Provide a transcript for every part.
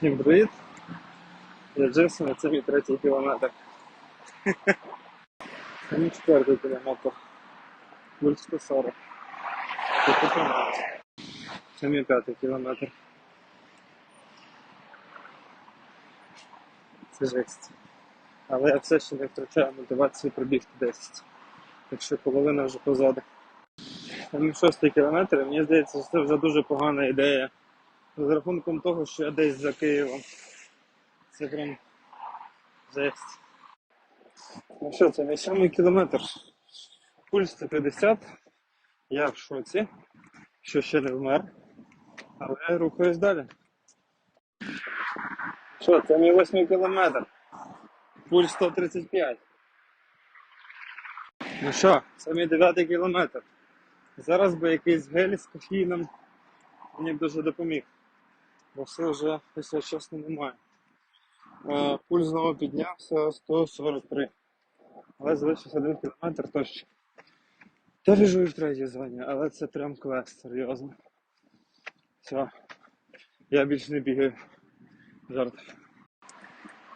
Всім привіт. Я Джейсон, це мій третій кілометр. Це мій четвертий кілометр. Пульс 140. Це 15. Це мій п'ятий кілометр. Це жесть. Але я все ще не втрачаю мотивацію пробігти 10. Так що половина вже позаду. Мій шостий кілометр, мені здається, що це вже дуже погана ідея. З рахунком того, що я десь за Києвом. Це прям жесть. Ну що, це мій сьомий кілометр. Пульс 150. Я в шоці, що ще не вмер. Але я рухаюсь далі. Що, це мій восьмий кілометр. Пульс 135. Ну що, це мій дев'ятий кілометр. Зараз би якийсь гель з кофеїном мені б дуже допоміг. Бо вже, якщо чесно, немає. Е, Пульс знову піднявся 143. Але залишився один кілометр точно. Я біжу і в третє звання, але це прям квест, серйозно. Все. Я більше не бігаю. Жарт.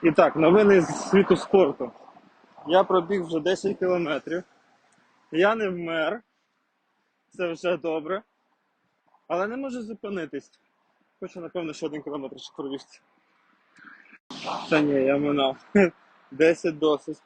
І так, новини з світу спорту. Я пробіг вже 10 кілометрів. Я не вмер. Це вже добре. Але не можу зупинитись. Хочу, напевно, ще один кілометр ще пробігти. Та ні, я минав. 10 досить.